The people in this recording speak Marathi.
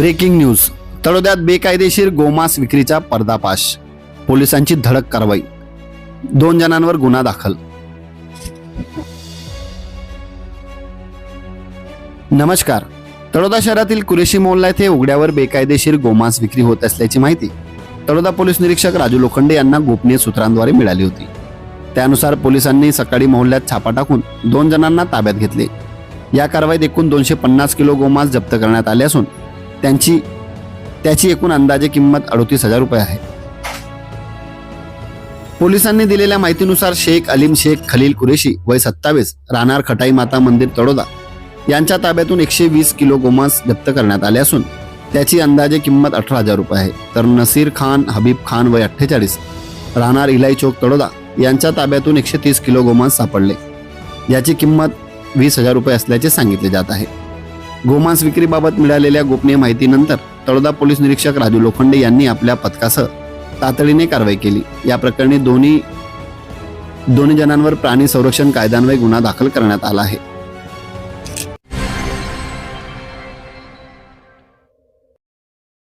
Breaking news. तळोद्यात बेकायदेशीर गोमांस विक्रीचा पर्दापाश पोलिसांची धडक कारवाई. दोन जणांवर गुन्हा दाखल. नमस्कार. तळोदा शहरातील कुरेशी मोहल्ला येथे उघड्यावर बेकायदेशीर गोमांस विक्री होत असल्याची माहिती तळोदा पोलीस निरीक्षक राजू लोखंडे यांना गोपनीय सूत्रांद्वारे मिळाली होती. त्यानुसार पोलिसांनी सकाळी मोहल्ल्यात छापा टाकून दोन जणांना ताब्यात घेतले. या कारवाईत एकूण दोनशे पन्नास किलो गोमांस जप्त करण्यात आले असून त्यांची त्याची एकूण अंदाजे किंमत अडतीस हजार रुपये आहे. पोलिसांनी दिलेल्या माहितीनुसार शेख अलीम शेख खलील कुरेशी वय सत्तावीस राहणार खटाई माता मंदिर तडोदा यांच्या ताब्यातून एकशे वीस किलो गोमांस जप्त करण्यात आले असून त्याची अंदाजे किंमत अठरा हजार रुपये आहे. तर नसीर खान हबीब खान वय अठ्ठेचाळीस राहणार इलाई चौक तडोदा यांच्या ताब्यातून एकशे तीस किलो गोमांस सापडले. याची किंमत वीस हजार रुपये असल्याचे सांगितले जात आहे. गोमांस विक्रीबाबत मिळालेल्या गोपनीय माहितीनंतर तळोदा पोलीस निरीक्षक राजू लोखंडे यांनी आपल्या पथकासह तातडीने कारवाई केली. या प्रकरणी दोन्ही दोन्ही जणांवर प्राणी संरक्षण कायद्यान्वये गुन्हा दाखल करण्यात आला आहे.